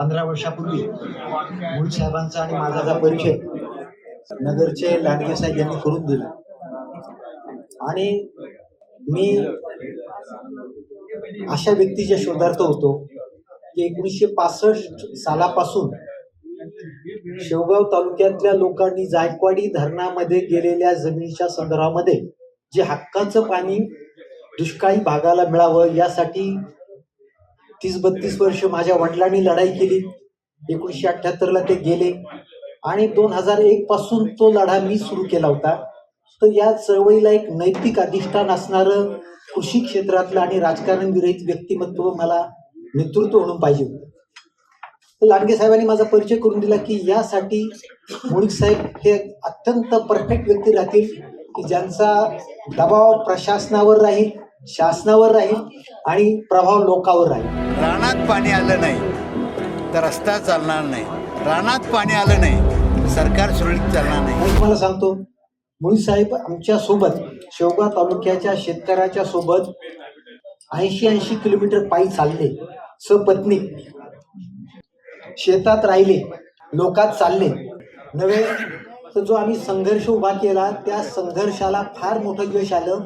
पंधरा वर्षापूर्वी मूळ साहेबांचा आणि माझा परिचय नगरचे लांडगे साहेब यांनी करून दिला. आणि मी अशा व्यक्तीच्या शोधार्थ होतो की एकोणीसशे पासष्ट सालापासून शेवगाव तालुक्यातल्या लोकांनी जायकवाडी धरणामध्ये गेलेल्या जमिनीच्या संदर्भामध्ये जे हक्काचं पाणी दुष्काळी भागाला मिळावं यासाठी तीस बत्तीस वर्ष माझ्या वडिलांनी लढाई केली. एकोणीसशे अठ्ठ्याहत्तरला ते गेले. आणि दोन हजार एक पासून तो लढा मी सुरू केला होता. तर या चळवळीला एक नैतिक अधिष्ठान असणारं कृषी क्षेत्रातलं आणि राजकारण विरहित व्यक्तिमत्व मला नेतृत्व म्हणून पाहिजे होतं. तर लांडगे साहेबांनी माझा परिचय करून दिला की यासाठी मुळीक साहेब हे अत्यंत परफेक्ट व्यक्ती राहतील की ज्यांचा दबाव प्रशासनावर राहील शासनावर राहील आणि प्रभाव लोकांवर राहील. रानात पाणी आलं नाही तर रस्ता चालणार नाही. रानात पाणी आलं नाही सरकार सुरळीत चालणार नाही. मी तुम्हाला सांगतो मुळी साहेब आमच्यासोबत शेवगाव तालुक्याच्या शेतकऱ्याच्या सोबत ऐंशी ऐंशी किलोमीटर पायी चालले. सपत्नी शेतात राहिले लोकात चालले. नव्हे तर जो आम्ही संघर्ष उभा केला त्या संघर्षाला फार मोठं यश आलं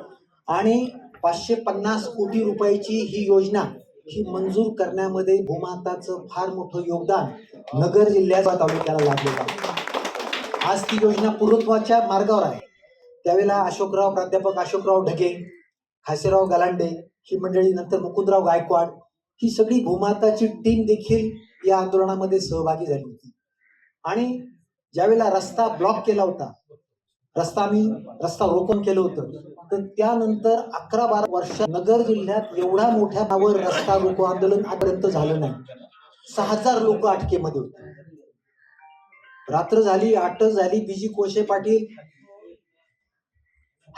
आणि पाचशे पन्नास कोटी रुपयाची ही योजना ही मंजूर करण्यामध्ये भूमाताचं फार मोठं योगदान नगर जिल्ह्याच्या तालुक्याला लागलेलं आहे. आज ती योजना पूर्णत्वाच्या मार्गावर आहे. त्यावेळेला अशोकराव प्राध्यापक अशोकराव ढगे खासेराव गलांडे ही मंडळी नंतर मुकुंदराव गायकवाड ही सगळी भूमाताची टीम देखील या आंदोलनामध्ये सहभागी झाली होती. आणि ज्यावेळेला रस्ता ब्लॉक केला होता रस्ता आम्ही रस्ता रोखून केलं होतं. तर त्यानंतर अकरा बारा वर्ष नगर जिल्ह्यात एवढा मोठ्या नावावर रस्ता रोको आंदोलन आजपर्यंत झालं नाही. सहा हजार लोक अटकेमध्ये होते. रात्र झाली अटक झाली बीजी कोशे पाटील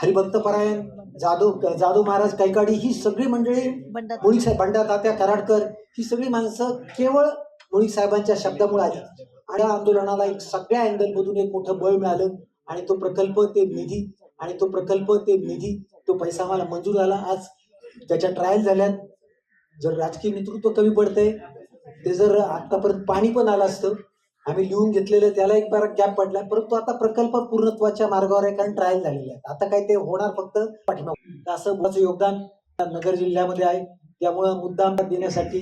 हरिभक्त परायण जाधव जाधव महाराज कैकाडी ही सगळी मंडळी मुळी साहेब बंडा तात्या कराडकर ही सगळी माणसं केवळ मुळी साहेबांच्या शब्दामुळे आली. आणि या आंदोलनाला एक सगळ्या अँगल मधून एक मोठं बळ मिळालं. आणि तो प्रकल्प ते निधी आणि तो प्रकल्प ते निधी तो पैसा आम्हाला मंजूर झाला. आज त्याच्या ट्रायल झाल्यात जर राजकीय नेतृत्व कमी पडतंय ते जर आतापर्यंत पाणी पण आलं असतं आम्ही लिहून घेतलेलं त्याला एक बार गॅप पडला. परंतु आता प्रकल्प पूर्णत्वाच्या मार्गावर आहे कारण ट्रायल झालेले आहेत आता काय ते होणार फक्त पाठिंबा असं माझं योगदान नगर जिल्ह्यामध्ये आहे. त्यामुळं मुद्दाम देण्यासाठी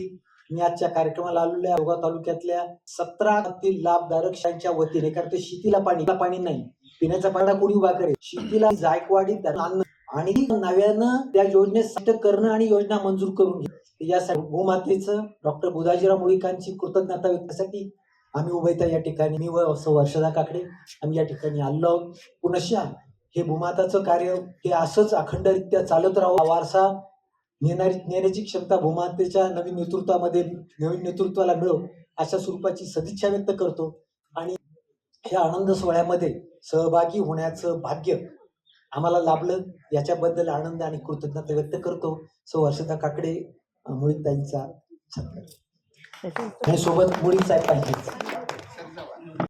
मी आजच्या कार्यक्रमाला आलेल्या अवघा तालुक्यातल्या सतरा लाभधारक शाळांच्या वतीने कारण ते शेतीला पाणी पाणी नाही. पिण्याचा पाडा कोणी उभा करेल? शेतीला जायकवाडी आणणं आणि नव्यानं त्या योजनेत सिद्ध करणं आणि योजना मंजूर करून घे यासाठी भूमातेचं डॉक्टर बुधाजीराव मुळीकांची कृतज्ञता व्यक्तीसाठी आम्ही उभयता या ठिकाणी मी व वर्षदा काकडे आम्ही या ठिकाणी आलो आहोत. पुनश्च हे भूमाताचं कार्य हे असंच अखंडरित्या चालत राहावं. वारसा नेणारी नेण्याची क्षमता भूमातेच्या नवीन नेतृत्वामध्ये नवीन नेतृत्वाला मिळो अशा स्वरूपाची सदिच्छा व्यक्त करतो. आणि ह्या आनंद सोहळ्यामध्ये सहभागी होण्याचं भाग्य आम्हाला लाभलं. याच्याबद्दल आनंद आणि कृतज्ञता व्यक्त करतो. सौ वर्षदा काकडे मुळीताईंचा सत्कार. आणि सोबत मुळीच पाहिजे